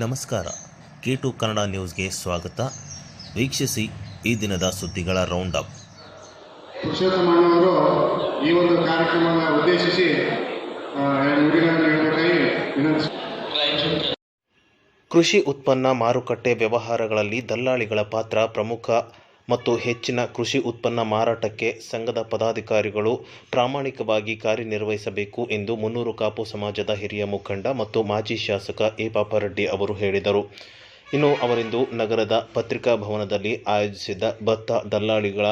ನಮಸ್ಕಾರ. K to Kannada ನ್ಯೂಸ್ಗೆ ಸ್ವಾಗತ. ವೀಕ್ಷಿಸಿ ಈ ದಿನದ ಸುದ್ದಿಗಳ ರೌಂಡ್ ಅಪ್ ಪುರುಷೋತ್ತಮಣ್ಣವರು ಈ ಒಂದು ಕಾರ್ಯಕ್ರಮದ ಉದ್ದೇಶಿಸಿ ಕೃಷಿ ಉತ್ಪನ್ನ ಮಾರುಕಟ್ಟೆ ವ್ಯವಹಾರಗಳಲ್ಲಿ ದಲ್ಲಾಳಿಗಳ ಪಾತ್ರ ಪ್ರಮುಖ. ಮತ್ತು ಹೆಚ್ಚಿನ ಕೃಷಿ ಉತ್ಪನ್ನ ಮಾರಾಟಕ್ಕೆ ಸಂಘದ ಪದಾಧಿಕಾರಿಗಳು ಪ್ರಾಮಾಣಿಕವಾಗಿ ಕಾರ್ಯನಿರ್ವಹಿಸಬೇಕು ಎಂದು ಮುನ್ನೂರು ಕಾಪು ಸಮಾಜದ ಹಿರಿಯ ಮುಖಂಡ ಮತ್ತು ಮಾಜಿ ಶಾಸಕ ಎ ಪಾಪರೆಡ್ಡಿ ಅವರು ಹೇಳಿದರು. ಇನ್ನು ಅವರಿಂದು ನಗರದ ಪತ್ರಿಕಾ ಭವನದಲ್ಲಿ ಆಯೋಜಿಸಿದ್ದ ಭತ್ತ ದಲ್ಲಾಳಿಗಳ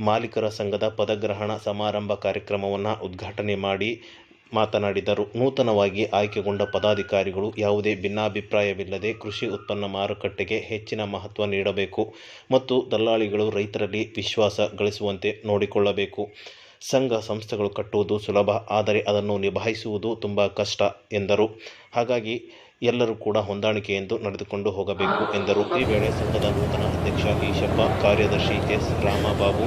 ಮಾಲೀಕರ ಸಂಘದ ಪದಗ್ರಹಣ ಸಮಾರಂಭ ಕಾರ್ಯಕ್ರಮವನ್ನು ಉದ್ಘಾಟನೆ ಮಾಡಿ ಮಾತನಾಡಿದರು. ನೂತನವಾಗಿ ಆಯ್ಕೆಗೊಂಡ ಪದಾಧಿಕಾರಿಗಳು ಯಾವುದೇ ಭಿನ್ನಾಭಿಪ್ರಾಯವಿಲ್ಲದೆ ಕೃಷಿ ಉತ್ಪನ್ನ ಮಾರುಕಟ್ಟೆಗೆ ಹೆಚ್ಚಿನ ಮಹತ್ವ ನೀಡಬೇಕು ಮತ್ತು ದಲ್ಲಾಳಿಗಳು ರೈತರಲ್ಲಿ ವಿಶ್ವಾಸ ಗಳಿಸುವಂತೆ ನೋಡಿಕೊಳ್ಳಬೇಕು. ಸಂಘ ಸಂಸ್ಥೆಗಳು ಕಟ್ಟುವುದು ಸುಲಭ, ಆದರೆ ಅದನ್ನು ನಿಭಾಯಿಸುವುದು ತುಂಬ ಕಷ್ಟ, ಎಂದರು. ಹಾಗಾಗಿ ಎಲ್ಲರೂ ಕೂಡ ಹೊಂದಾಣಿಕೆಯೆಂದು ನಡೆದುಕೊಂಡು ಹೋಗಬೇಕು, ಎಂದರು. ಈ ವೇಳೆ ಸಂಘದ ನೂತನ ಅಧ್ಯಕ್ಷ ಈಶಪ್ಪ, ಕಾರ್ಯದರ್ಶಿ ಎಸ್. ರಾಮಬಾಬು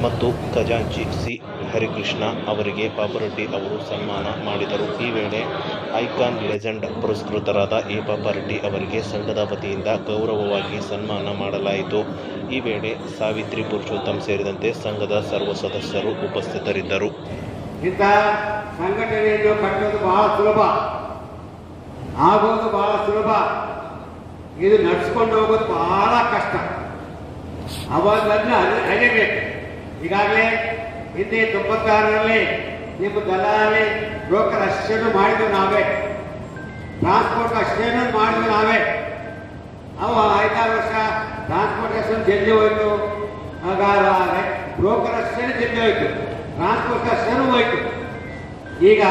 ಮತ್ತು ಖಜಾಂಚಿ ಸಿ. ಹರಿಕೃಷ್ಣ ಅವರಿಗೆ ಪಾಪರೆಡ್ಡಿ ಅವರು ಸನ್ಮಾನ ಮಾಡಿದರು. ಈ ವೇಳೆ ಐಕಾನ್ ಲೆಜೆಂಡ್ ಪುರಸ್ಕೃತರಾದ ಎ. ಪಾಪರೆಡ್ಡಿ ಅವರಿಗೆ ಸಂಘದ ವತಿಯಿಂದ ಗೌರವವಾಗಿ ಸನ್ಮಾನ ಮಾಡಲಾಯಿತು. ಈ ವೇಳೆ ಸಾವಿತ್ರಿ ಪುರುಷೋತ್ತಮ್ ಸೇರಿದಂತೆ ಸಂಘದ ಸರ್ವ ಸದಸ್ಯರು ಉಪಸ್ಥಿತರಿದ್ದರು. ಇಂಥ ಸಂಘಟನೆಯನ್ನು ಕಟ್ಟೋದು ಬಹಳ ಸುಲಭ. ಆಗೋದು ಬಹಳ ಸುಲಭ. ಇದು ನಡ್ಸ್ಕೊಂಡು ಹೋಗೋದು ಬಹಳ ಕಷ್ಟ. ಅವಾಗನ್ನ ಅರಿಬೇಕು ಈಗಾಗಲೇ ಹಿಂದೆ ತೊಂಬತ್ತಾರರಲ್ಲಿ ನಿಮ್ಮ ದಲ್ಲಾಳಿ ಬ್ರೋಕರ್ ಅಷ್ಟೇನು ಮಾಡಿದ್ದು ನಾವೇ. ಟ್ರಾನ್ಸ್ಪೋರ್ಟ್ ಅಷ್ಟೇನು ಮಾಡಿದ್ದು ನಾವೇ. ಅವ ಐದಾರು ವರ್ಷ ಟ್ರಾನ್ಸ್ಪೋರ್ಟೇಷನ್ ಜಲ್ದಿ ಹೋಯ್ತು. ಬ್ರೋಕರ್ ಅಷ್ಟೇನು ಜಲ್ದಿ ಹೋಯ್ತು. ಟ್ರಾನ್ಸ್ಪೋರ್ಟ್ ಅಷ್ಟೇನು ಹೋಯ್ತು. ಈಗ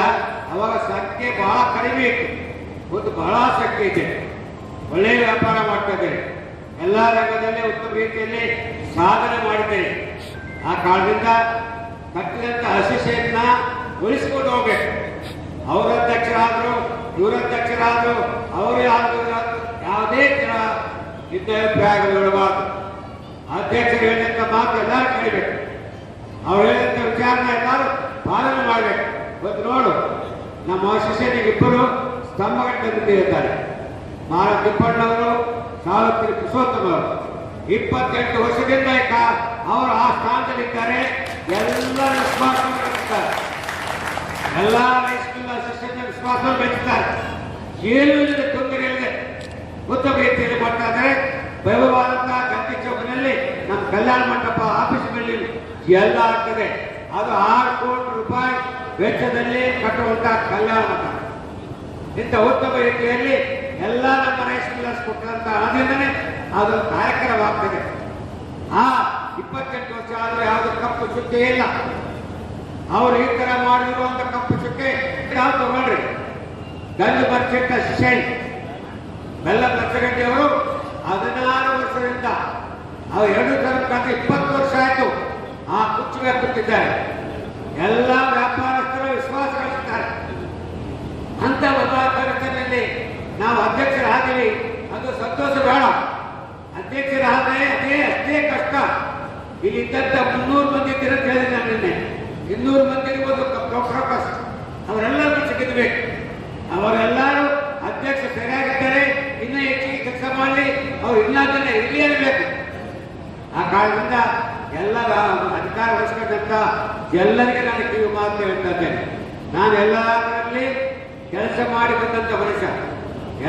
ಅವಾಗ ಸಂಖ್ಯೆ ಬಹಳ ಕಡಿಮೆ ಇತ್ತು. ಒಂದು ಬಹಳ ಸಂಖ್ಯೆ ಇದೆ. ಒಳ್ಳೆಯ ವ್ಯಾಪಾರ ಮಾಡ್ತಾ ಇದ್ದಾರೆ. ಎಲ್ಲ ರಂಗದಲ್ಲಿ ಉತ್ತಮ ರೀತಿಯಲ್ಲಿ ಸಾಧನೆ ಮಾಡಿದ್ದೇನೆ ಆ ಕಾರಣದಿಂದ ಕಟ್ಟಿದಂಥ ಅಶಿಷೆಯನ್ನ ಉಳಿಸ್ಕೊಂಡು ಹೋಗ್ಬೇಕು. ಅವರ ಅಧ್ಯಕ್ಷರಾದ್ರು, ಇವರ ಅಧ್ಯಕ್ಷರಾದ್ರು, ಅವರು ಯಾರು ಯಾವುದೇ ತರ ಯುದ್ಧಾಭಿಪ್ರಾಯಗಳು ಇಡಬಾರ್ದು ಅಧ್ಯಕ್ಷರು ಹೇಳಿದಂತ ಮಾತು ಎಲ್ಲರೂ ಕೇಳಬೇಕು. ಅವ್ರು ಹೇಳಿದಂತ ವಿಚಾರನ ಎಲ್ಲರೂ ಪಾಲನೆ ಮಾಡಬೇಕು. ಇವತ್ತು ನೋಡು, ನಮ್ಮ ಶಿಷ್ಯನಿಗೆ ಇಬ್ಬರು ಸ್ತಂಭಗಟ್ಟೆ ಹೇಳ್ತಾರೆ ಮಾರ ತಿಪ್ಪಣ್ಣವರು ಸಾವಿರ ಪುರುಷೋತ್ತಮವರು ಇಪ್ಪತ್ತೆಂಟು ವರ್ಷದಿಂದ ಅವರು ಆ ಸ್ಥಾನದಲ್ಲಿದ್ದಾರೆ ಎಲ್ಲ ವಿಶ್ವಾಸ ಎಲ್ಲ ವಯಸ್ಸಿನ ಶಿಷ್ಯನ ವಿಶ್ವಾಸ ಬೆಳೆಸ್ತಾರೆ ಏನು ಇಲ್ಲದೆ ತೊಂದರೆ ಇಲ್ಲದೆ ಉತ್ತಮ ರೀತಿಯಲ್ಲಿ ಮಾಡ್ತಾ ಇದ್ದಾರೆ. ವೈಭವಾದಂತಹ ಗಾಂಧಿ ಚೌಕಿನಲ್ಲಿ ನಮ್ಮ ಕಲ್ಯಾಣ ಮಂಟಪ ಆಫೀಸ್ನಲ್ಲಿ ಎಲ್ಲ ಆಗ್ತದೆ. ಅದು ಆರು ಕೋಟಿ ರೂಪಾಯಿ ವೆಚ್ಚದಲ್ಲಿ ಕಟ್ಟುವಂತಹ ಕಲ್ಯಾಣ ಮಂಟಪ. ಇಂಥ ಉತ್ತಮ ರೀತಿಯಲ್ಲಿ ಎಲ್ಲ ನಮ್ಮ ರೈಸ್ ಮಿಲ್ಲರ್ಸ್ ಕೊಟ್ಟಂತ ಹಣದಿಂದನೇ ಅದು ಕಾರ್ಯಕ್ರಮವಾಗ್ತದೆ. ಆ ಇಪ್ಪತ್ತೆಂಟು ವರ್ಷ ಆದರೆ ಯಾವುದು ಕಪ್ಪು ಚುಕ್ಕೆ ಇಲ್ಲ. ಅವರು ಈ ಥರ ಮಾಡಿರುವಂತ ಕಪ್ಪು ಚುಕ್ಕೆ ನಾವು ತಗೊಳ್ರಿ ಗಂಡು ಬರ್ಚಿಟ್ಟ ಶೈ ಬೆಲ್ಲ ಬರ್ಚಗಡ್ಡಿ ಅವರು ಹದಿನಾರು ವರ್ಷದಿಂದ. ಅವ್ರು ಎರಡು ಕತೆ ಇಪ್ಪತ್ತು ವರ್ಷ ಆಯಿತು. ಆ ಕುಚ್ಚಿಗೆ ಕೂತಿದ್ದಾರೆ. ಎಲ್ಲ ವ್ಯಾಪಾರಸ್ಥರು ವಿಶ್ವಾಸ ಗಳಿಸ್ತಾರೆ ಅಂತ ಮತಾಕರಣದಲ್ಲಿ ನಾವು ಅಧ್ಯಕ್ಷರಾಗಲಿ ಅದು ಸಂತೋಷ ಬೇಡ. ಅಧ್ಯಕ್ಷರಾದರೆ ಅದೇ ಅಷ್ಟೇ ಕಷ್ಟ. ಇಲ್ಲಿದ್ದಂಥ ಮುನ್ನೂರು ಮಂದಿ ಇದ್ದೀರ ಅಂತ ಹೇಳಿದೆ ನಾನು ನಿನ್ನೆ. ಇನ್ನೂರು ಮಂದಿ ಇರ್ಬೋದು ಕಷ್ಟ ಅವರೆಲ್ಲರೂ ಸಿಗಿದ್ಬೇಕು ಅವರೆಲ್ಲರೂ ಅಧ್ಯಕ್ಷ ಸರಿಯಾಗಿದ್ದಾರೆ. ಇನ್ನೂ ಹೆಚ್ಚಿಗೆ ಕೆಲಸ ಮಾಡಲಿ ಅವ್ರು ಇಲ್ಲ ಜನ ಇರಲಿ ಇರಬೇಕು ಆ ಕಾರಣದಿಂದ ಎಲ್ಲರ ಅಧಿಕಾರ ವಹಿಸ್ಕೊಂಡಂತ ಎಲ್ಲರಿಗೆ ನಾನು ಕಿವಿ ಮಾತು ಹೇಳ್ತಾ ಇದ್ದೇನೆ. ನಾನು ಎಲ್ಲರಲ್ಲಿ ಕೆಲಸ ಮಾಡಿ ಬಂದಂತ ಮನುಷ್ಯ.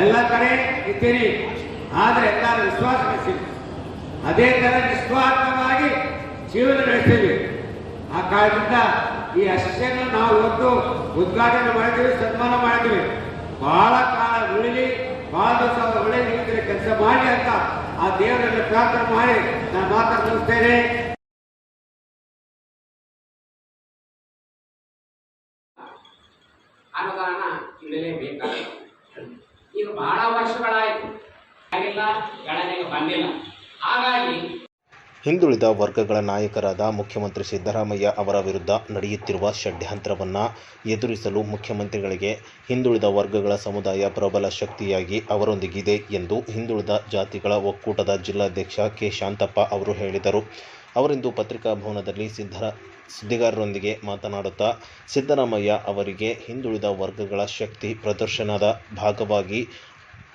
ಎಲ್ಲ ಕಡೆ ಇದ್ದೀನಿ. ಆದರೆ ಎಲ್ಲರ ವಿಶ್ವಾಸ ಬೆಳೆಸಿದ್ವಿ ಅದೇ ಥರ ನಿಸ್ವಾರ್ಥವಾಗಿ ಜೀವನ ನಡೆಸ್ತೀವಿ ಆ ಕಾರಣದಿಂದ ಈ ಅಶಿಷ್ಯನ್ನು ನಾವು ಇವತ್ತು ಉದ್ಘಾಟನೆ ಮಾಡ್ತೀವಿ ಸನ್ಮಾನ ಮಾಡ್ತೀವಿ ಬಹಳ ಕಾಲ ಉಳಿಲಿ, ಬಹಳ ದಿವಸ ಒಳ್ಳೆ ರೀತಿಯಲ್ಲಿ ಕೆಲಸ ಮಾಡಿ ಅಂತ ಆ ದೇವರನ್ನು ಪ್ರಾರ್ಥನೆ ಮಾಡಿ ನಾನು ಮಾತಾಡ್ತೇನೆ ಅನುದಾನ ಈಗ ಬಹಳ ವರ್ಷಗಳಾಯಿತು. ಆಗಿಲ್ಲ ಗಣನೆಗೆ ಬಂದಿಲ್ಲ. ಹಾಗಾಗಿ ಹಿಂದುಳಿದ ವರ್ಗಗಳ ನಾಯಕರಾದ ಮುಖ್ಯಮಂತ್ರಿ ಸಿದ್ದರಾಮಯ್ಯ ಅವರ ವಿರುದ್ಧ ನಡೆಯುತ್ತಿರುವ ಷಡ್ಯಂತ್ರವನ್ನು ಎದುರಿಸಲು ಮುಖ್ಯಮಂತ್ರಿಗಳಿಗೆ ಹಿಂದುಳಿದ ವರ್ಗಗಳ ಸಮುದಾಯ ಪ್ರಬಲ ಶಕ್ತಿಯಾಗಿ ಅವರೊಂದಿಗಿದೆ ಎಂದು ಹಿಂದುಳಿದ ಜಾತಿಗಳ ಒಕ್ಕೂಟದ ಜಿಲ್ಲಾಧ್ಯಕ್ಷ ಕೆ. ಶಾಂತಪ್ಪ ಅವರು ಹೇಳಿದರು. ಅವರಿಂದು ಪತ್ರಿಕಾಭವನದಲ್ಲಿ ಸಿದ್ದರ ಸುದ್ದಿಗಾರರೊಂದಿಗೆ ಮಾತನಾಡುತ್ತಾ, ಸಿದ್ದರಾಮಯ್ಯ ಅವರಿಗೆ ಹಿಂದುಳಿದ ವರ್ಗಗಳ ಶಕ್ತಿ ಪ್ರದರ್ಶನದ ಭಾಗವಾಗಿ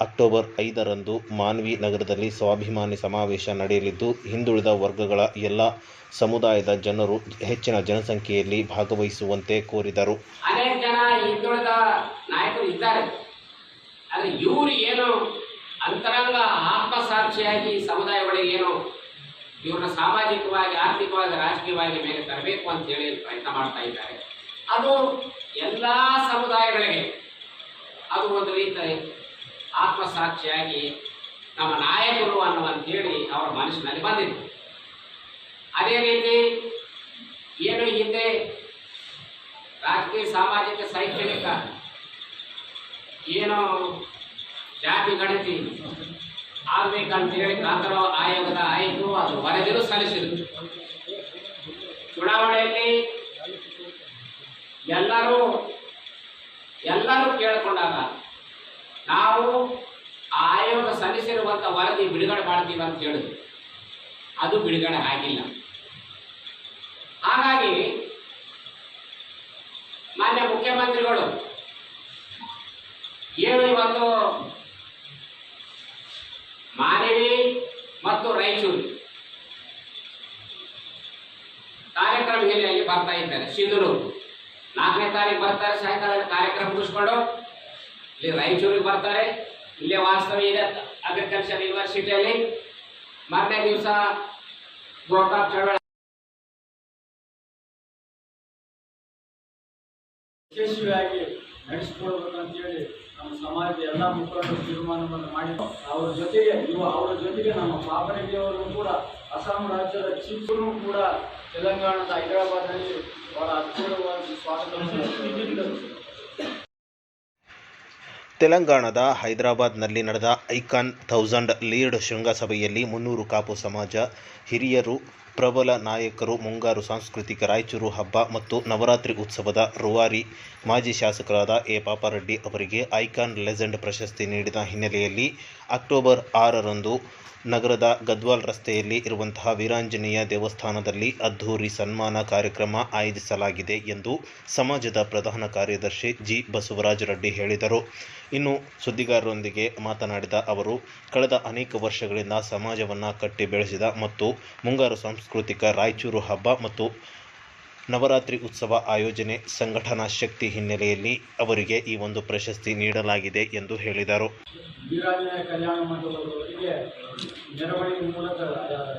ಅಕ್ಟೋಬರ್ ಐದರಂದು ಮಾನ್ವಿ ನಗರದಲ್ಲಿ ಸ್ವಾಭಿಮಾನಿ ಸಮಾವೇಶ ನಡೆಯಲಿದ್ದು, ಹಿಂದುಳಿದ ವರ್ಗಗಳ ಎಲ್ಲ ಸಮುದಾಯದ ಜನರು ಹೆಚ್ಚಿನ ಜನಸಂಖ್ಯೆಯಲ್ಲಿ ಭಾಗವಹಿಸುವಂತೆ ಕೋರಿದರು. ಅನೇಕ ಜನ ಹಿಂದುಳಿದ ನಾಯಕರು ಇದ್ದಾರೆ. ಆದರೆ ಇವರು ಏನು ಅಂತರಂಗ ಆತ್ಮಸಾಕ್ಷಿಯಾಗಿ ಈ ಸಮುದಾಯಗಳಿಗೆ ಏನು ಇವ್ರನ್ನ ಸಾಮಾಜಿಕವಾಗಿ, ಆರ್ಥಿಕವಾಗಿ, ರಾಜಕೀಯವಾಗಿ ಮೇಲೆ ತರಬೇಕು ಅಂತ ಹೇಳಿ ಪ್ರಯತ್ನ ಮಾಡ್ತಾ ಇದ್ದಾರೆ. ಅದು ಎಲ್ಲ ಸಮುದಾಯಗಳಿಗೆ ಅದು ಒಂದು ರೀತಿ ಆತ್ಮಸಾಕ್ಷಿಯಾಗಿ ನಮ್ಮ ನಾಯಕರು ಅನ್ನುವಂಥೇಳಿ ಅವರ ಮನಸ್ಸಿನಲ್ಲಿ ಬಂದಿತ್ತು. ಅದೇ ರೀತಿ ಏನು ಹಿಂದೆ ರಾಜಕೀಯ ಸಾಮಾಜಿಕ ಶೈಕ್ಷಣಿಕ ಏನು ಜಾತಿ ಗಣತಿ ಆಗ್ಬೇಕಂತೇಳಿ ಕಾಂತರಾವ್ ಆಯೋಗದ ಆಯಿತು, ಅದು ವರದಿಯನ್ನು ಸಲ್ಲಿಸಿದರು. ಚುನಾವಣೆಯಲ್ಲಿ ಎಲ್ಲರೂ ಎಲ್ಲರೂ ಕೇಳಿಕೊಂಡಾಗ ನಾವು ಆಯೋಗ ಸಲ್ಲಿಸಿರುವಂಥ ವರದಿ ಬಿಡುಗಡೆ ಮಾಡ್ತೀವಿ ಅಂತ ಹೇಳಿದ್ರು. ಅದು ಬಿಡುಗಡೆ ಆಗಿಲ್ಲ. ಹಾಗಾಗಿ ಮಾನ್ಯ ಮುಖ್ಯಮಂತ್ರಿಗಳು, ಏನು ಇವತ್ತು ಮಾನವಿ ಮತ್ತು ರಾಯಚೂರು ಕಾರ್ಯಕ್ರಮ ಹಿನ್ನೆಲೆಯಲ್ಲಿ ಬರ್ತಾ ಇದ್ದಾರೆ. ಸಿಂಧೂರು ನಾಲ್ಕನೇ ತಾರೀಕು ಬರ್ತಾರೆ, ಸಾಯಂಕಾಲ ಕಾರ್ಯಕ್ರಮ ಮುಗಿಸ್ಕೊಂಡು ಇಲ್ಲಿ ರಾಯಚೂರಿಗೆ ಬರ್ತಾರೆ. ಇಲ್ಲೇ ವಾಸ್ತವ ಇದೆ. ಅಗ್ರಿಕಲ್ಚರ್ ಯೂನಿವರ್ಸಿಟಿಯಲ್ಲಿ ಮಾರನೇ ದಿವಸ ಗೋಕಾಕ್ ಚಳವಳಿ. ಯಶಸ್ವಿಯಾಗಿ ಹೇಳಿ ನಮ್ಮ ಸಮಾಜದ ಎಲ್ಲ ಮುಖಂಡರು ತೀರ್ಮಾನವನ್ನು ಮಾಡಿ ಅವರ ಜೊತೆಗೆ ಇವ ಅವರ ಜೊತೆಗೆ ನಮ್ಮ ಪಾಪರೆಡ್ಡಿಯವರು ಕೂಡ ಅಸ್ಸಾಂ ರಾಜ್ಯದ ಚೀಫ್ನು ಕೂಡ ತೆಲಂಗಾಣದ ಹೈದರಾಬಾದ್ನಲ್ಲಿ ಬಹಳ ಅದ್ಭುತವಾಗಿ ನೀಡಿದರು ತೆಲಂಗಾಣದ ಹೈದರಾಬಾದ್ನಲ್ಲಿ ನಡೆದ ಐಕಾನ್ ಥೌಸಂಡ್ ಲೀಡ್ ಶೃಂಗಸಭೆಯಲ್ಲಿ ಮುನ್ನೂರು ಕಾಪು ಸಮಾಜ, ಹಿರಿಯರು, ಪ್ರಬಲ ನಾಯಕರು, ಮುಂಗಾರು ಸಾಂಸ್ಕೃತಿಕ ರಾಯಚೂರು ಹಬ್ಬ ಮತ್ತು ನವರಾತ್ರಿ ಉತ್ಸವದ ರೂವಾರಿ ಮಾಜಿ ಶಾಸಕರಾದ ಎ. ಪಾಪಾರೆಡ್ಡಿ ಅವರಿಗೆ ಐಕಾನ್ ಲೆಜೆಂಡ್ ಪ್ರಶಸ್ತಿ ನೀಡಿದ ಹಿನ್ನೆಲೆಯಲ್ಲಿ ಅಕ್ಟೋಬರ್ ಆರರಂದು ನಗರದ ಗದ್ವಾಲ್ ರಸ್ತೆಯಲ್ಲಿ ಇರುವಂತಹ ವೀರಾಂಜನೇಯ ದೇವಸ್ಥಾನದಲ್ಲಿ ಅದ್ಧೂರಿ ಸನ್ಮಾನ ಕಾರ್ಯಕ್ರಮ ಆಯೋಜಿಸಲಾಗಿದೆ ಎಂದು ಸಮಾಜದ ಪ್ರಧಾನ ಕಾರ್ಯದರ್ಶಿ ಜಿ. ಬಸವರಾಜ ರೆಡ್ಡಿ ಹೇಳಿದರು. ಇನ್ನು ಸುದ್ದಿಗಾರರೊಂದಿಗೆ ಮಾತನಾಡಿದ ಅವರು, ಕಳೆದ ಅನೇಕ ವರ್ಷಗಳಿಂದ ಸಮಾಜವನ್ನು ಕಟ್ಟಿ ಬೆಳೆಸಿದ ಮತ್ತು ಮುಂಗಾರು ಸಾಂಸ್ಕೃತಿಕ ರಾಯಚೂರು ಹಬ್ಬ ಮತ್ತು ನವರಾತ್ರಿ ಉತ್ಸವ ಆಯೋಜನೆ ಸಂಘಟನಾ ಶಕ್ತಿ ಹಿನ್ನೆಲೆಯಲ್ಲಿ ಅವರಿಗೆ ಈ ಒಂದು ಪ್ರಶಸ್ತಿ ನೀಡಲಾಗಿದೆ ಎಂದು ಹೇಳಿದರು. ವೀರಾಂಜನೇಯ ಕಲ್ಯಾಣ ಮಂಟಪದವರಿಗೆ ಮೆರವಣಿಗೆ ಮೂಲಕ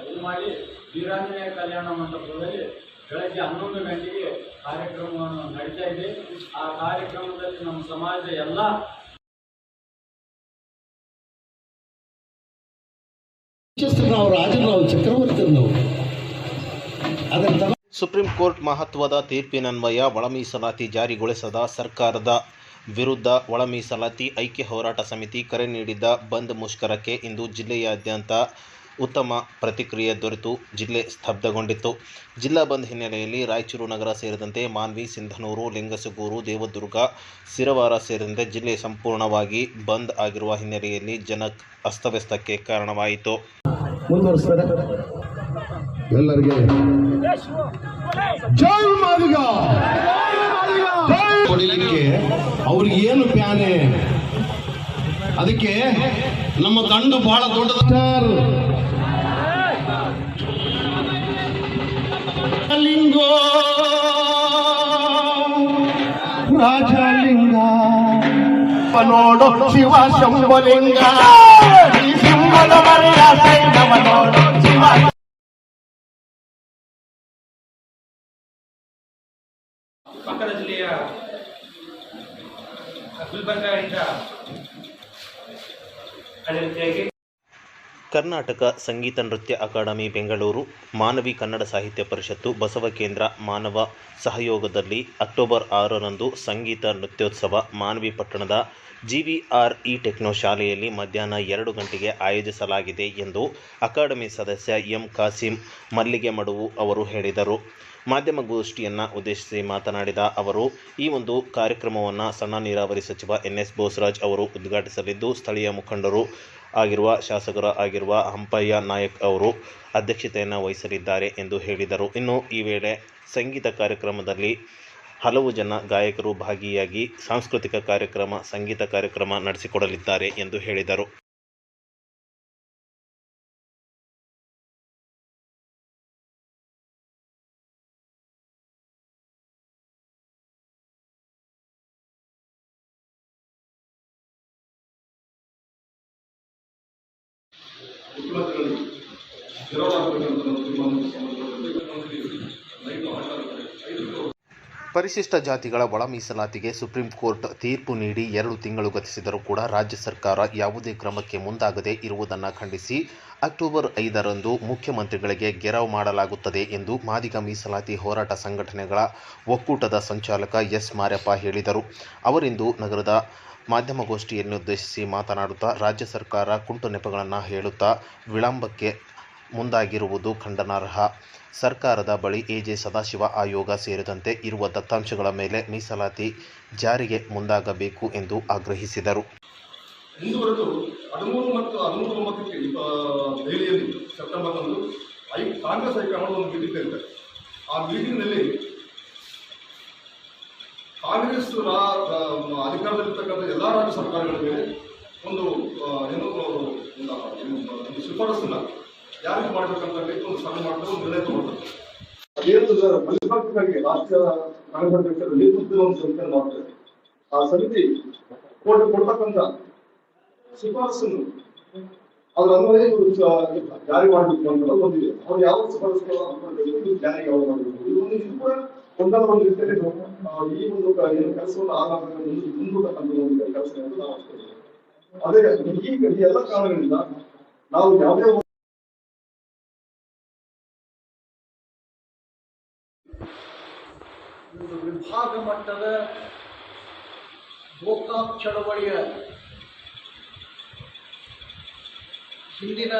ಇದು ಮಾಡಿ ವೀರಾಂಜನೇಯ ಕಲ್ಯಾಣ ಮಂಟಪದಲ್ಲಿ ಬೆಳಗ್ಗೆ ಹನ್ನೊಂದು ಗಂಟೆಗೆ ಕಾರ್ಯಕ್ರಮವನ್ನು ನಡೀತಾ ಇದೆ. ಆ ಕಾರ್ಯಕ್ರಮದಲ್ಲಿ ನಮ್ಮ ಸಮಾಜದ ಎಲ್ಲ ನಾವು ರಾಜರು ನಾವು ಚಕ್ರವರ್ತಿರು ನಾವು ಅದರ ಸುಪ್ರೀಂ ಕೋರ್ಟ್ ಮಹತ್ವದ ತೀರ್ಪಿನನ್ವಯ ಒಳ ಮೀಸಲಾತಿ ಜಾರಿಗೊಳಿಸದ ಸರ್ಕಾರದ ವಿರುದ್ಧ ಒಳ ಮೀಸಲಾತಿ ಐಕ್ಯ ಹೋರಾಟ ಸಮಿತಿ ಕರೆ ನೀಡಿದ್ದ ಬಂದ್ ಮುಷ್ಕರಕ್ಕೆ ಇಂದು ಜಿಲ್ಲೆಯಾದ್ಯಂತ ಉತ್ತಮ ಪ್ರತಿಕ್ರಿಯೆ ದೊರೆತು, ಜಿಲ್ಲೆ ಸ್ತಬ್ಧಗೊಂಡಿತ್ತು. ಜಿಲ್ಲಾ ಬಂದ್ ಹಿನ್ನೆಲೆಯಲ್ಲಿ ರಾಯಚೂರು ನಗರ ಸೇರಿದಂತೆ ಮಾನ್ವಿ, ಸಿಂಧನೂರು, ಲಿಂಗಸಗೂರು, ದೇವದುರ್ಗ ಸಿರವಾರ ಸೇರಿದಂತೆ ಜಿಲ್ಲೆ ಸಂಪೂರ್ಣವಾಗಿ ಬಂದ್ ಆಗಿರುವ ಹಿನ್ನೆಲೆಯಲ್ಲಿ ಜನ ಅಸ್ತವ್ಯಸ್ತಕ್ಕೆ ಕಾರಣವಾಯಿತು. ಎಲ್ಲರಿಗೆ ಜೈ ಮಾದಿಗ. ಹೊಡಿಲಿಕ್ಕೆ ಅವ್ರಿಗೆ ಏನು ಪ್ಯಾನೆ? ಅದಕ್ಕೆ ನಮ್ಮ ದಂಡು ಬಹಳ ದೊಡ್ಡದ ಲಿಂಗೋ. ರಾಜಲಿಂಗ ನೋಡು ಶಿವ ಶಂಭಲಿಂಗ. ಕರ್ನಾಟಕ ಸಂಗೀತ ನೃತ್ಯ ಅಕಾಡೆಮಿ, ಬೆಂಗಳೂರು ಮಾನವಿ ಕನ್ನಡ ಸಾಹಿತ್ಯ ಪರಿಷತ್ತು ಬಸವ ಕೇಂದ್ರ ಮಾನವ ಸಹಯೋಗದಲ್ಲಿ ಅಕ್ಟೋಬರ್ ಆರರಂದು ಸಂಗೀತ ನೃತ್ಯೋತ್ಸವ ಮಾನವಿ ಪಟ್ಟಣದ ಜಿವಿಆರ್ ಇ ಟೆಕ್ನೋ ಶಾಲೆಯಲ್ಲಿ ಮಧ್ಯಾಹ್ನ ಎರಡು ಗಂಟೆಗೆ ಆಯೋಜಿಸಲಾಗಿದೆ ಎಂದು ಅಕಾಡೆಮಿ ಸದಸ್ಯ ಎಂ ಕಾಸಿಂ ಮಲ್ಲಿಗೆ ಮಡುವು ಅವರು ಹೇಳಿದರು. ಮಾಧ್ಯಮಗೋಷ್ಠಿಯನ್ನು ಉದ್ದೇಶಿಸಿ ಮಾತನಾಡಿದ ಅವರು, ಈ ಒಂದು ಕಾರ್ಯಕ್ರಮವನ್ನು ಸಣ್ಣ ನೀರಾವರಿ ಸಚಿವ ಎನ್ ಎಸ್ ಬೋಸರಾಜ್ ಅವರು ಉದ್ಘಾಟಿಸಲಿದ್ದು ಸ್ಥಳೀಯ ಮುಖಂಡರು ಆಗಿರುವ ಶಾಸಕರ ಆಗಿರುವ ಹಂಪಯ್ಯ ನಾಯಕ್ ಅವರು ಅಧ್ಯಕ್ಷತೆಯನ್ನು ವಹಿಸಲಿದ್ದಾರೆ ಎಂದು ಹೇಳಿದರು. ಇನ್ನು ಈ ವೇಳೆ ಸಂಗೀತ ಕಾರ್ಯಕ್ರಮದಲ್ಲಿ ಹಲವು ಜನ ಗಾಯಕರು ಭಾಗಿಯಾಗಿ ಸಾಂಸ್ಕೃತಿಕ ಕಾರ್ಯಕ್ರಮ, ಸಂಗೀತ ಕಾರ್ಯಕ್ರಮ ನಡೆಸಿಕೊಡಲಿದ್ದಾರೆ ಎಂದು ಹೇಳಿದರು. ಪರಿಶಿಷ್ಟ ಜಾತಿಗಳ ಒಳ ಮೀಸಲಾತಿಗೆ ಸುಪ್ರೀಂ ಕೋರ್ಟ್ ತೀರ್ಪು ನೀಡಿ ಎರಡು ತಿಂಗಳು ಗತಿಸಿದರೂ ಕೂಡ ರಾಜ್ಯ ಸರ್ಕಾರ ಯಾವುದೇ ಕ್ರಮಕ್ಕೆ ಮುಂದಾಗದೆ ಇರುವುದನ್ನು ಖಂಡಿಸಿ ಅಕ್ಟೋಬರ್ ಐದರಂದು ಮುಖ್ಯಮಂತ್ರಿಗಳಿಗೆ ಗೆರವ್ ಮಾಡಲಾಗುತ್ತದೆ ಎಂದು ಮಾದಿಗ ಮೀಸಲಾತಿ ಹೋರಾಟ ಸಂಘಟನೆಗಳ ಒಕ್ಕೂಟದ ಸಂಚಾಲಕ ಎಸ್ ಮಾರ್ಯಪ್ಪ ಹೇಳಿದರು. ಅವರಿಂದು ನಗರದ ಮಾಧ್ಯಮಗೋಷ್ಠಿಯನ್ನುದ್ದೇಶಿಸಿ ಮಾತನಾಡುತ್ತಾ, ರಾಜ್ಯ ಸರ್ಕಾರ ಕುಂಟು ನೆಪಗಳನ್ನು ಹೇಳುತ್ತಾ, ವಿಳಂಬಕ್ಕೆ ಮುಂದಾಗಿರುವುದು ಖಂಡನಾರ್ಹ. ಸರ್ಕಾರದ ಬಳಿ ಎಜೆ ಸದಾಶಿವ ಆಯೋಗ ಸೇರಿದಂತೆ ಇರುವ ದತ್ತಾಂಶಗಳ ಮೇಲೆ ಮೀಸಲಾತಿ ಜಾರಿಗೆ ಮುಂದಾಗಬೇಕು ಎಂದು ಆಗ್ರಹಿಸಿದರು. ಮುಂದುವರೆದು ಹದಿಮೂರು ಮತ್ತು ಹದಿಮೂರು ಒಂಬತ್ತಕ್ಕೆ ದೆಹಲಿಯಲ್ಲಿ ಸೆಪ್ಟೆಂಬರ್ ಒಂದು, ಐ, ಕಾಂಗ್ರೆಸ್ ಹೈಕಮಾಂಡ್ ಒಂದು ಮೀಟಿಂಗ್ ಕರೀತಾರೆ ಆ ಮೀಟಿಂಗ್ನಲ್ಲಿ ಕಾಂಗ್ರೆಸ್ ಅಧಿಕಾರದಲ್ಲಿರ್ತಕ್ಕಂಥ ಎಲ್ಲ ರಾಜ್ಯ ಸರ್ಕಾರಗಳ ಮೇಲೆ ಒಂದು ಏನು ಶಿಫಾರಸನ್ನ ಯಾರಿಗೆ ಮಾಡ್ಬೇಕಂತ ಒಂದು ಸಭೆ ಮಾಡ್ತಾರೆ, ಒಂದು ನಿರ್ಣಯ ತಗೊಳ್ತಾರೆ. ಸರ್ ಮಲ್ಲಿಕಾರ್ಜುನರಿಗೆ ರಾಷ್ಟ್ರೀಯ ಅಧ್ಯಕ್ಷರ ನೇತೃತ್ವದ ಒಂದು ಮಾಡ್ತಾರೆ. ಆ ಸಮಿತಿ ಕೊಡ್ ಕೊಡ್ತಕ್ಕಂಥ ಶಿಫಾರಸನ್ನು ಅದರ ಅನ್ವಯ ಜಾರಿ ಮಾಡಬೇಕು ಅಂತ ಬಂದಿದೆ ಅವ್ರು ಯಾವ ಶಿಫಾರಸುಗಳು ಜಾರಿ ಯಾವಾಗ ಮಾಡಬೇಕು? ಕೂಡ ಒಂದು ರೀತಿಯಲ್ಲಿ ಈ ಒಂದು ಏನು ಕೆಲಸವನ್ನು ಆಗಾಗ ಒಂದು ಕೆಲಸ ನಾವು ಅದೇ ಈಗ ಈ ಎಲ್ಲ ಕಾರಣಗಳಿಂದ ನಾವು ಯಾವುದೇ ಒಂದು ಒಂದು ವಿಭಾಗ ಮಟ್ಟದ ಗೋಕಾಕ್ ಚಳವಳಿಯ ಹಿಂದಿನ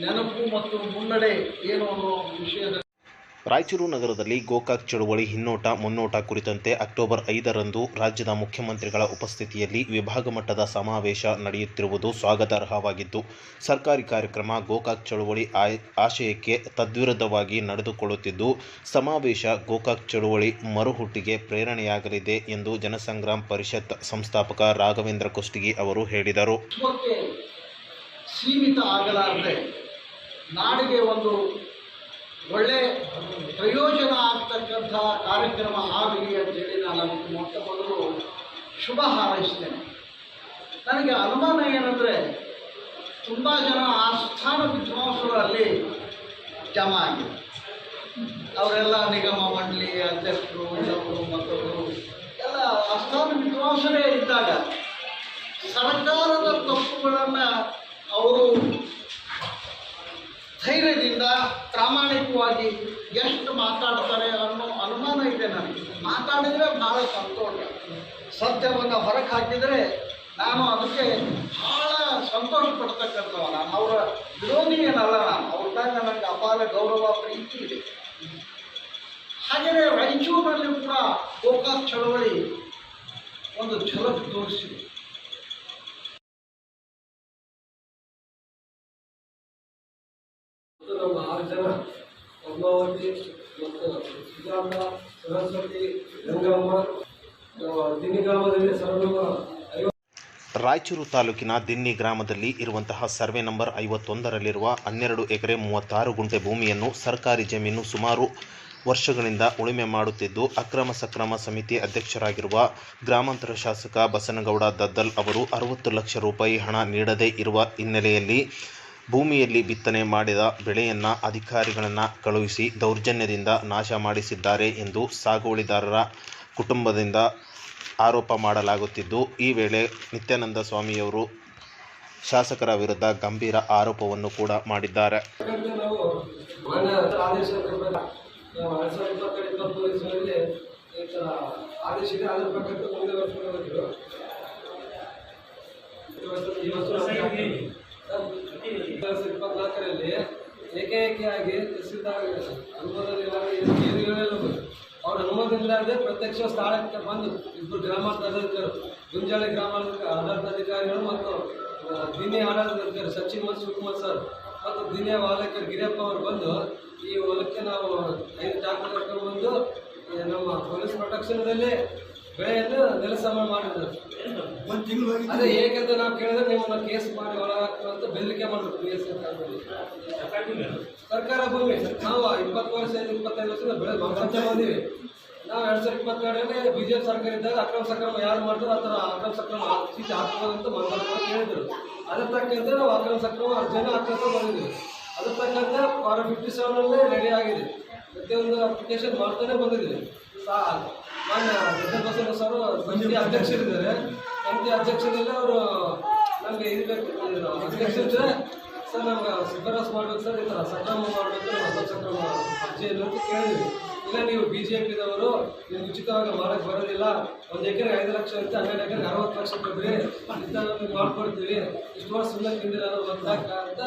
ನೆನಪು ಮತ್ತು ಮುನ್ನಡೆ ಏನು ಅನ್ನೋ ವಿಷಯದ ರಾಯಚೂರು ನಗರದಲ್ಲಿ ಗೋಕಾಕ್ ಚಳುವಳಿ ಹಿನ್ನೋಟ ಮುನ್ನೋಟ ಕುರಿತಂತೆ ಅಕ್ಟೋಬರ್ ಐದರಂದು ರಾಜ್ಯದ ಮುಖ್ಯಮಂತ್ರಿಗಳ ಉಪಸ್ಥಿತಿಯಲ್ಲಿ ವಿಭಾಗ ಮಟ್ಟದ ಸಮಾವೇಶ ನಡೆಯುತ್ತಿರುವುದು ಸ್ವಾಗತಾರ್ಹವಾಗಿದ್ದು, ಸರ್ಕಾರಿ ಕಾರ್ಯಕ್ರಮ ಗೋಕಾಕ್ ಚಳುವಳಿ ಆಶಯಕ್ಕೆ ತದ್ವಿರುದ್ಧವಾಗಿ ನಡೆದುಕೊಳ್ಳುತ್ತಿದ್ದು, ಸಮಾವೇಶ ಗೋಕಾಕ್ ಚಳುವಳಿ ಮರುಹುಟ್ಟಿಗೆ ಪ್ರೇರಣೆಯಾಗಲಿದೆ ಎಂದು ಜನಸಂಗ್ರಾಮ್ ಪರಿಷತ್ ಸಂಸ್ಥಾಪಕ ರಾಘವೇಂದ್ರ ಕುಷ್ಟಗಿ ಅವರು ಹೇಳಿದರು. ಸೀಮಿತ ಆಗಲಾರದೆ ನಾಡಿಗೆ ಒಂದು ಒಳ್ಳೆ ಪ್ರಯೋಜನ ಆಗ್ತಕ್ಕಂಥ ಕಾರ್ಯಕ್ರಮ ಆಗಲಿ ಅಂತೇಳಿ ನಾನು ಅದಕ್ಕೆ ಮೊಟ್ಟ ಮೊದಲು ಶುಭ ಹಾರೈಸ್ತೇನೆ. ನನಗೆ ಅನುಮಾನ ಏನಂದರೆ ತುಂಬ ಜನ ಆಸ್ಥಾನ ವಿದ್ವಾಂಸರು ಅಲ್ಲಿ ಜಮ ಆಗಿದೆ ಅವರೆಲ್ಲ ನಿಗಮ ಮಂಡಳಿ ಅಧ್ಯಕ್ಷರು ಇಲ್ಲವರು ಮತ್ತೊಬ್ಬರು, ಎಲ್ಲ ಆಸ್ಥಾನ ವಿದ್ವಾಂಸರೇ ಇದ್ದಾಗ ಸರ್ಕಾರದ ತಪ್ಪುಗಳನ್ನು ಅವರು ಧೈರ್ಯದಿಂದ ಪ್ರಾಮಾಣಿಕವಾಗಿ ಎಷ್ಟು ಮಾತಾಡ್ತಾರೆ ಅನ್ನೋ ಅನುಮಾನ ಇದೆ ನನಗೆ. ಮಾತಾಡಿದರೆ ಭಾಳ ಸಂತೋಷ. ಸತ್ಯವನ್ನು ಹೊರಗೆ ಹಾಕಿದರೆ ನಾನು ಅದಕ್ಕೆ ಭಾಳ ಸಂತೋಷ ಪಡ್ತಕ್ಕಂಥವ ನಾನು ಅವರ ವಿರೋಧಿ ಏನಲ್ಲ ನಾನು. ಅವ್ರ ಮೇಲೆ ನನಗೆ ಅಪಾರ ಗೌರವ, ಪ್ರೀತಿ ಇದೆ. ಹಾಗೆಯೇ ರಾಯಚೂರಿನಲ್ಲಿ ಕೂಡ ಗೋಕಾಕ್ ಚಳವಳಿ ಒಂದು ಝಲಕ್ ತೋರಿಸಿದೆ. ಪದ್ಮಾವತಿ ಮತ್ತು ಸುಜಾತ ಸರಸ್ವತಿ ಗಂಗಮ್ಮ ರಾಯಚೂರು ತಾಲೂಕಿನ ದಿನ್ನಿ ಗ್ರಾಮದಲ್ಲಿ ಇರುವಂತಹ ಸರ್ವೆ ನಂಬರ್ ಐವತ್ತೊಂದರಲ್ಲಿರುವ ಹನ್ನೆರಡು ಎಕರೆ ಮೂವತ್ತಾರು ಗುಂಟೆ ಭೂಮಿಯನ್ನು ಸರ್ಕಾರಿ ಜಮೀನು ಸುಮಾರು ವರ್ಷಗಳಿಂದ ಉಳುಮೆ ಮಾಡುತ್ತಿದ್ದು, ಅಕ್ರಮ ಸಕ್ರಮ ಸಮಿತಿ ಅಧ್ಯಕ್ಷರಾಗಿರುವ ಗ್ರಾಮಾಂತರ ಶಾಸಕ ಬಸನಗೌಡ ದದ್ದಲ್ ಅವರು ಅರವತ್ತು ಲಕ್ಷ ರೂಪಾಯಿ ಹಣ ನೀಡದೇ ಇರುವ ಹಿನ್ನೆಲೆಯಲ್ಲಿ ಭೂಮಿಯಲ್ಲಿ ಬಿತ್ತನೆ ಮಾಡಿದ ಬೆಳೆಯನ್ನ ಅಧಿಕಾರಿಗಳನ್ನು ಕಳುಹಿಸಿ ದೌರ್ಜನ್ಯದಿಂದ ನಾಶ ಮಾಡಿಸಿದ್ದಾರೆ ಎಂದು ಸಾಗುವಳಿದಾರರ ಕುಟುಂಬದಿಂದ ಆರೋಪ ಮಾಡಲಾಗುತ್ತಿದ್ದು, ಈ ವೇಳೆ ನಿತ್ಯಾನಂದ ಸ್ವಾಮಿಯವರು ಶಾಸಕರ ವಿರುದ್ಧ ಗಂಭೀರ ಆರೋಪವನ್ನು ಕೂಡ ಮಾಡಿದ್ದಾರೆ. ಎರಡ್ ಸಾವಿರದ ಇಪ್ಪತ್ನಾಲ್ಕರಲ್ಲಿ ಏಕೈಕಿಯಾಗಿ ತಹಸೀಲ್ದಾರ್ ಅನುಮೋದನೆ ಇಲ್ಲದೆ ಏನು ಹೇಳಿಲ್ಲ ಅವ್ರ ಅನುಮೋದನೆ ಪ್ರತ್ಯಕ್ಷ ಸ್ಥಳಕ್ಕೆ ಬಂದು ಇಬ್ಬರು ಗ್ರಾಮಾಧಿಕಾರಿಗಳು ಗುಂಜಾಳಿ ಆಡತ ಅಧಿಕಾರಿಗಳು ಮತ್ತು ದಿನೇ ಆಡಳಿತಾಧಿಕಾರಿ ಸಚಿನ್ ಮತ್ತು ಶಿವಕುಮಾರ್ ಸರ್ ಮತ್ತು ದಿನೇ ವಾಲಕರ್ ಗಿರಿಯಪ್ಪ ಅವರು ಬಂದು ಈ ಹೊಲಕ್ಕೆ ನಾವು ಐದು ಟ್ರಾಕ್ಟರ್ ಕರ್ಕೊಂಡು ಬಂದು ನಮ್ಮ ಪೊಲೀಸ್ ಮಟ್ಟ ತಕ್ಷಣದಲ್ಲಿ ಒಂದು ನೆಲಸಮ ಮಾಡಿದ್ರು ಅದೇ ಹೇಗೆಂತ ನಾವು ಕೇಳಿದ್ರೆ ನಿಮ್ಮನ್ನ ಕೇಸ್ ಮಾಡಿ ಒಳಗಾಗ್ತದೆ ಅಂತ ಬೆದರಿಕೆ ಮಾಡಿದ್ರು ಪಿ ಎಸ್ ಸರ್ಕಾರ ಭೂಮಿ ನಾವು ಇಪ್ಪತ್ತು ವರ್ಷ ಇಪ್ಪತ್ತೈದು ವರ್ಷದಿಂದ ಬೆಳೆ ಮಾಡ್ಕೊಂತ ಬಂದೀವಿ. ನಾವು ಎರಡ್ ಸಾವಿರದ ಇಪ್ಪತ್ತೆರಡರಲ್ಲಿ ಬಿಜೆಪಿ ಸರ್ಕಾರ ಇದ್ದಾಗ ಅಕ್ರಮ ಸಕ್ರಮ ಯಾರು ಮಾಡಿದ್ರು ಆ ಥರ ಅಕ್ರಮ ಸಕ್ರಮ ಚೀಟಿ ಹಾಕ್ಬೋದು ಅಂತ ಮಾತಾಡ್ಕೊಂಡು ಹೇಳಿದ್ರು ಅದ್ರ ತಕ್ಕಂತೆ ನಾವು ಅಕ್ರಮ ಸಕ್ರಮ ಅರ್ಜಿಯನ್ನು ಹಾಕ್ಕೊಂತ ಬಂದಿದ್ವಿ. ಅದ್ರ ತಕ್ಕಂತೆ ಫಾರ್ ಫಿಫ್ಟಿ ಸೆವೆನಲ್ಲೇ ರೆಡಿ ಆಗಿದೆ. ಪ್ರತಿಯೊಂದು ಅಪ್ಲಿಕೇಶನ್ ಮಾಡ್ತಾನೆ ಬಂದಿದ್ದೀವಿ ಸಾ ಮಾನ್ಯ ಬಸವರಾಜ ಸರ್ ಸಮಿತಿ ಅಧ್ಯಕ್ಷರಿದ್ದಾರೆ. ಸಮಿತಿ ಅಧ್ಯಕ್ಷರಲ್ಲಿ ಅವರು ನಮಗೆ ಇದು ಬೇಕು. ಇದು ಅಧ್ಯಕ್ಷ ಇದ್ರೆ ಸರ್, ನಮ್ಗೆ ಶಿಫಾರಸ್ ಮಾಡ್ಬೇಕು ಸರ್, ಈ ಥರ ಸಕ್ರಮ ಮಾಡಬೇಕು ಹೊಸ ಸಕ್ರಮ ಅರ್ಜಿಯನ್ನು ಅಂತ ಕೇಳಿದ್ವಿ. ಇಲ್ಲ, ನೀವು ಬಿ ಜೆ ಪಿದವರು ನೀವು ಉಚಿತವಾಗಿ ಮಾಡಕ್ಕೆ ಬರೋದಿಲ್ಲ. ಒಂದು ಎಕರೆ ಐದು ಲಕ್ಷ ಅಂತ ಹನ್ನೆರಡು ಎಕರೆ ಅರವತ್ತು ಲಕ್ಷ ಕೊಡ್ರಿ ಇಂಥ ನಮಗೆ ಮಾಡ್ಕೊಡ್ತೀವಿ. ಇಷ್ಟು ವರ್ಷ ಸುಮ್ಮನೆ ತಿಂದಿರ ಬಂದಾಗ ಅಂತ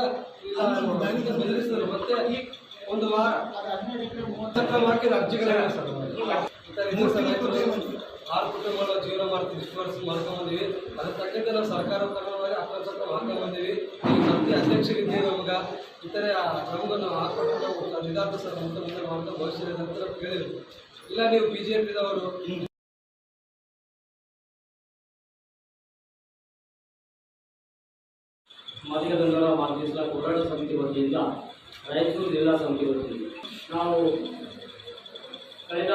ಇಲ್ಲ ಬೆದರಿಸಿದ್ರು. ಮತ್ತೆ ಒಂದು ವಾರ ಸಕ್ರಮ ಹಾಕಿದ ಅರ್ಜಿಗಳಿವೆ ಸರ್? ಸರ್ ರೈತರು ಆರು ಜೀವನ ಮಾಡ್ತೀವಿ. ಇಷ್ಟು ವರ್ಷ ಮಾಡ್ಕೊಂಬಂದಿವಿ ಅದ್ರ ತಕ್ಕಂತೆ ನಾವು ಸರ್ಕಾರ ಪರವಾಗಿ ಅಕ್ರಮ ಸಕ್ರಮ ಹಾಕೊಂಬಂದಿವಿ ಈ ಸಮಿತಿ ಅಧ್ಯಕ್ಷರಿದ್ದೀವಿ ನಮ್ಗೆ ಇತರೆ ಥರ ನಮಗನ್ನು ಹಾಕೊಟ್ಟು ನಾವು ನಿಧಾನ ಸರ್ ಮುಂದೆ ಭವಿಷ್ಯದ ಕೇಳಿದ್ರು ಇಲ್ಲ, ನೀವು ಬಿ ಜೆ ಪಿದವರು ಮಾದಿಗದಂಗಳ ಮಾರ್ಗದರ್ಶನ ಹೋರಾಟ ಸಮಿತಿ ವತಿಯಿಂದ ರಾಯಚೂರು ಜಿಲ್ಲಾ ಸಮಿತಿ ವತಿಯಿಂದ ನಾವು ಕಳೆದ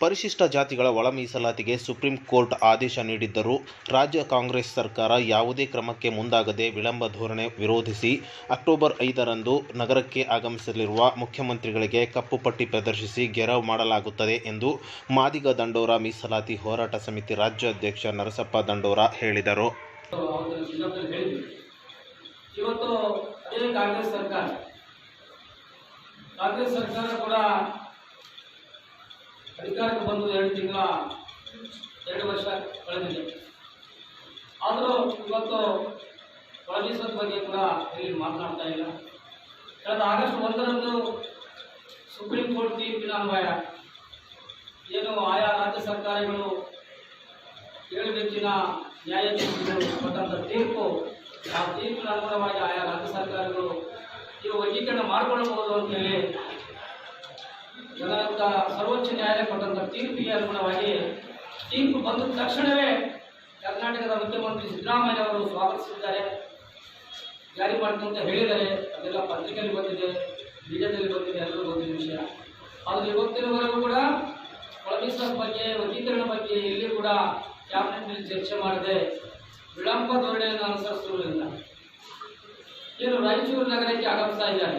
ಪರಿಶಿಷ್ಟ ಜಾತಿಗಳ ಒಳ ಮೀಸಲಾತಿಗೆ ಸುಪ್ರೀಂ ಕೋರ್ಟ್ ಆದೇಶ ನೀಡಿದ್ದರೂ ರಾಜ್ಯ ಕಾಂಗ್ರೆಸ್ ಸರ್ಕಾರ ಯಾವುದೇ ಕ್ರಮಕ್ಕೆ ಮುಂದಾಗದೆ ವಿಳಂಬ ಧೋರಣೆ ವಿರೋಧಿಸಿ ಅಕ್ಟೋಬರ್ ಐದರಂದು ನಗರಕ್ಕೆ ಆಗಮಿಸಲಿರುವ ಮುಖ್ಯಮಂತ್ರಿಗಳಿಗೆ ಕಪ್ಪು ಪಟ್ಟಿ ಪ್ರದರ್ಶಿಸಿ ಗೆರವು ಮಾಡಲಾಗುತ್ತದೆ ಎಂದು ಮಾದಿಗ ದಂಡೋರ ಮೀಸಲಾತಿ ಹೋರಾಟ ಸಮಿತಿ ರಾಜ್ಯಾಧ್ಯಕ್ಷ ನರಸಪ್ಪ ದಂಡೋರ ಹೇಳಿದರು. ಇವತ್ತು ಕಾಂಗ್ರೆಸ್ ಸರ್ಕಾರ. ಕಾಂಗ್ರೆಸ್ ಸರ್ಕಾರ ಕೂಡ ಅಧಿಕಾರಕ್ಕೆ ಬಂದು ಎರಡು ತಿಂಗಳ, ಎರಡು ವರ್ಷ ಕಳೆದಿದೆ. ಆದರೂ ಇವತ್ತು ಒಳಮೀಸದ ಬಗ್ಗೆ ಕೂಡ ಇಲ್ಲಿ ಮಾತನಾಡ್ತಾ ಇಲ್ಲ. ಕಳೆದ ಆಗಸ್ಟ್ ಒಂದರಂದು ಸುಪ್ರೀಂ ಕೋರ್ಟ್ ತೀರ್ಪಿನ ಅನ್ವಯ. ಏನು ಆಯಾ ರಾಜ್ಯ ಸರ್ಕಾರಗಳು ಏಳು ಬೆಂಚಿನ ನ್ಯಾಯಾಧೀಶರು ಕೊಟ್ಟಂತ ತೀರ್ಪು, ಆ ತೀರ್ಪಿನ ಅನುಗುಣವಾಗಿ ಆಯಾ ರಾಜ್ಯ ಸರ್ಕಾರಗಳು ಇವು ವರ್ಗೀಕರಣ ಮಾಡಿಕೊಳ್ಳಬಹುದು ಅಂತೇಳಿ ಜನಾಂಗ ಸರ್ವೋಚ್ಚ ನ್ಯಾಯಾಲಯ ಕೊಟ್ಟಂತ ತೀರ್ಪಿಗೆ ಅನುಗುಣವಾಗಿ ತೀರ್ಪು ಬಂದ ತಕ್ಷಣವೇ ಕರ್ನಾಟಕದ ಮುಖ್ಯಮಂತ್ರಿ ಸಿದ್ದರಾಮಯ್ಯ ಅವರು ಸ್ವಾಗತಿಸಿದ್ದಾರೆ. ಜಾರಿ ಮಾಡ್ತಂತ ಹೇಳಿದ್ದಾರೆ ಅದೆಲ್ಲ ಪತ್ರಿಕೆಯಲ್ಲಿ ಬಂದಿದೆ ಮೀಡಿಯಾದಲ್ಲಿ ಬಂದಿದೆ ಎಲ್ಲರೂ ಬಂದಿದೆ ವಿಷಯ. ಆದರೆ ಇವತ್ತಿನವರೆಗೂ ಕೂಡ ಒಳಮೀಸಲಾತಿ ಬಗ್ಗೆ, ವರ್ಗೀಕರಣ ಬಗ್ಗೆ ಎಲ್ಲಿ ಕೂಡ ಕ್ಯಾಬಿನೆಟ್ನಲ್ಲಿ ಚರ್ಚೆ ಮಾಡದೆ ವಿಳಂಬ ಧೋರಣೆಯನ್ನು ಅನುಸರಿಸುವುದಿಲ್ಲ. ಏನು ರಾಯಚೂರು ನಗರಕ್ಕೆ ಆಗಮಿಸ್ತಾ ಇದ್ದಾರೆ.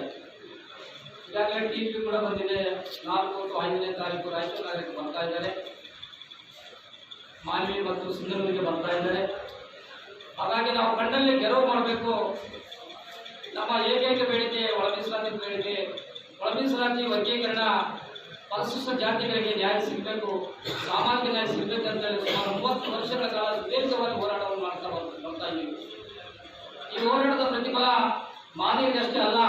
ಈಗಾಗಲೇ ಟಿ ವಿ ಕೂಡ ಬಂದಿದೆ. ನಾಲ್ಕು ಮತ್ತು ಐದನೇ ತಾರೀಕು ರಾಯಚೂರು ನಗರಕ್ಕೆ ಬರ್ತಾ ಇದ್ದಾರೆ. ಮಾನ್ವಿ ಮತ್ತು ಸಿಂಧನೂರಿಗೆ ಬರ್ತಾ ಇದ್ದಾರೆ. ಹಾಗಾಗಿ ನಾವು ಕಣ್ಣಲ್ಲಿ ಗೆರವು ಮಾಡಬೇಕು. ನಮ್ಮ ಏಕೈಕ ಬೇಡಿಕೆ ಒಳ ಮೀಸಲಾತಿ ಬೇಡಿಕೆ. ಒಳ ಮೀಸಲಾತಿ ವರ್ಗೀಕರಣ ಪರಿಶಿಷ್ಟ ಜಾತಿಗಳಿಗೆ ನ್ಯಾಯ ಸಿಗಬೇಕು. ಸಾಮಾನ್ಯ ನ್ಯಾಯ ಸಿಗಬೇಕಂತ ಹೇಳಿ ಸುಮಾರು ಮೂವತ್ತು ವರ್ಷಗಳ ಕಾಲ ಸುದೀರ್ಘವಾಗಿ ಹೋರಾಟವನ್ನು ಮಾಡ್ತಾ ಬರ್ತಾ ಇದ್ದೀವಿ. ಈ ಹೋರಾಟದ ಪ್ರತಿಫಲ ಮಾದಿಗರಷ್ಟೇ ಅಲ್ಲ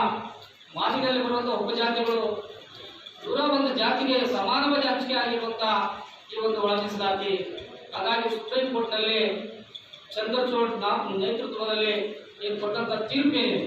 ಮಾದಿಗರಲ್ಲಿ ಬರುವಂತಹ ಉಪಜಾತಿಗಳು ದೂರ ಒಂದು ಜಾತಿಗೆ ಸಮಾನವಾಗಿ ಹಂಚಿಕೆ ಆಗಿರುವಂಥ ಈ ಒಂದು ಒಳ ಮೀಸಲಾತಿ ಹಾಗಾಗಿ ಸುಪ್ರೀಂ ಕೋರ್ಟ್ನಲ್ಲಿ ಚಂದ್ರಚೂಡ್ ನೇತೃತ್ವದಲ್ಲಿ ಏನು ಕೊಟ್ಟಂತ ತೀರ್ಪೇನಿದೆ.